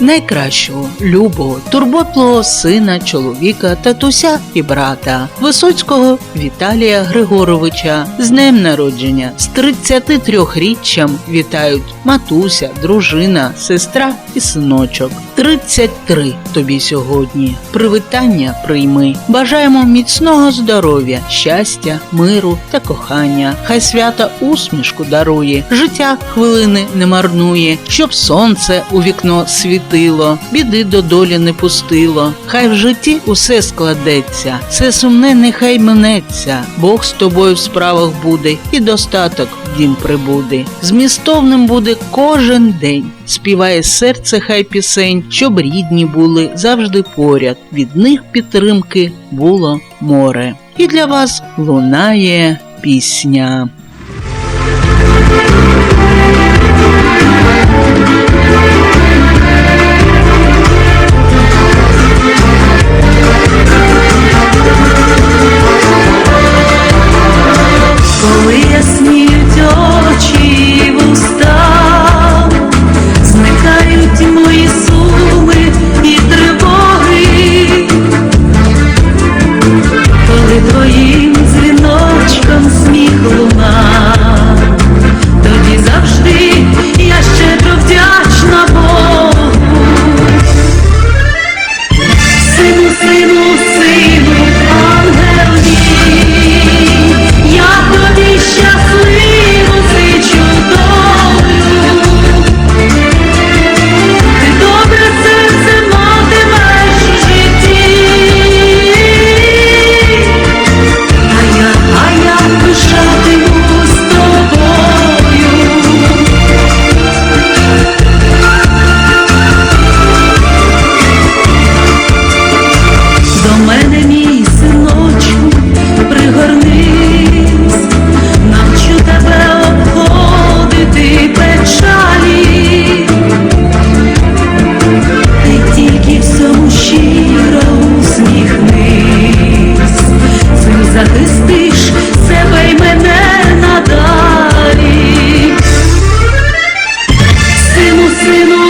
найкращого, любого, турботливого сина, чоловіка, татуся і брата, Висоцького Віталія Григоровича з днем народження з 33-річчям вітають матуся, дружина, сестра і синочок. 33 тобі сьогодні. Привітання прийми. Бажаємо міцного здоров'я, щастя, миру та кохання. Хай свята усмішку дарує, життя хвилини не марнує, щоб сонце у вікно світило, біди до долі не пустило. Хай в житті усе складеться, все сумне нехай минеться. Бог з тобою в справах буде і достаток в дім прибуде. Змістовним буде кожен день. Співає серце хай пісень, щоб рідні були завжди поряд. Від них підтримки було море. І для вас лунає пісня. пісні. мене, мій синочку, пригорнись, навчу тебе обходити печалі, ти тільки всьому щиро усміхнись, цим захистиш себе й мене надалі, сину, сину.